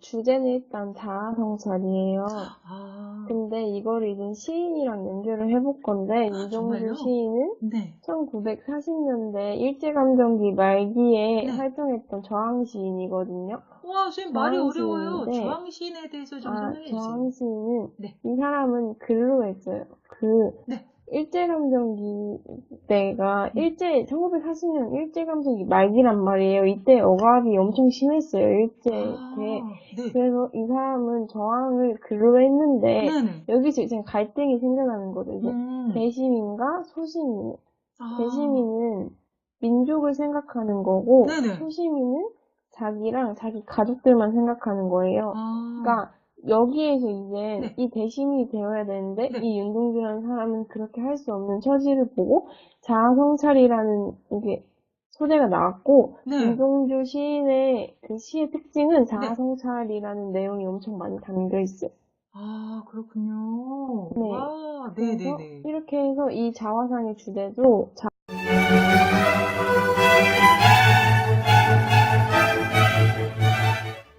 주제는 일단 자아성찰이에요. 아, 근데 이거를 이제 시인이랑 연결을 해볼 건데, 아, 이종주? 시인은 네. 1940년대 일제감정기 말기에 네. 활동했던 저항 시인이거든요. 와, 선생님 말이 어려워요. 시인인데, 저항시인에 대해서 좀 아, 설명해 주세요. 저항 시인은 네. 이 사람은 글로 했어요. 그 네. 일제감정기 때가 음. 일제 1940년 일제감정기 말기란 말이에요. 이때 억압이 엄청 심했어요. 일제 때. 아, 네. 그래서 이 사람은 저항을 글로 했는데 네네. 여기서 이제 갈등이 생겨나는 거죠. 이제 음. 대시민과 소시민. 아, 대시민은 민족을 생각하는 거고 네네. 소시민은 자기랑 자기 가족들만 생각하는 거예요. 아, 그러니까 여기에서 이제 네. 이 대시민이 되어야 되는데 네. 이 윤동주라는 사람은 그렇게 할 수 없는 처지를 보고 자아성찰이라는 이게 소재가 나왔고 네. 윤동주 시인의 그 시의 특징은 자아성찰이라는 내용이 엄청 많이 담겨 있어요. 아, 그렇군요. 네. 와, 그래서 네네네. 이렇게 해서 이 자화상의 주제도 자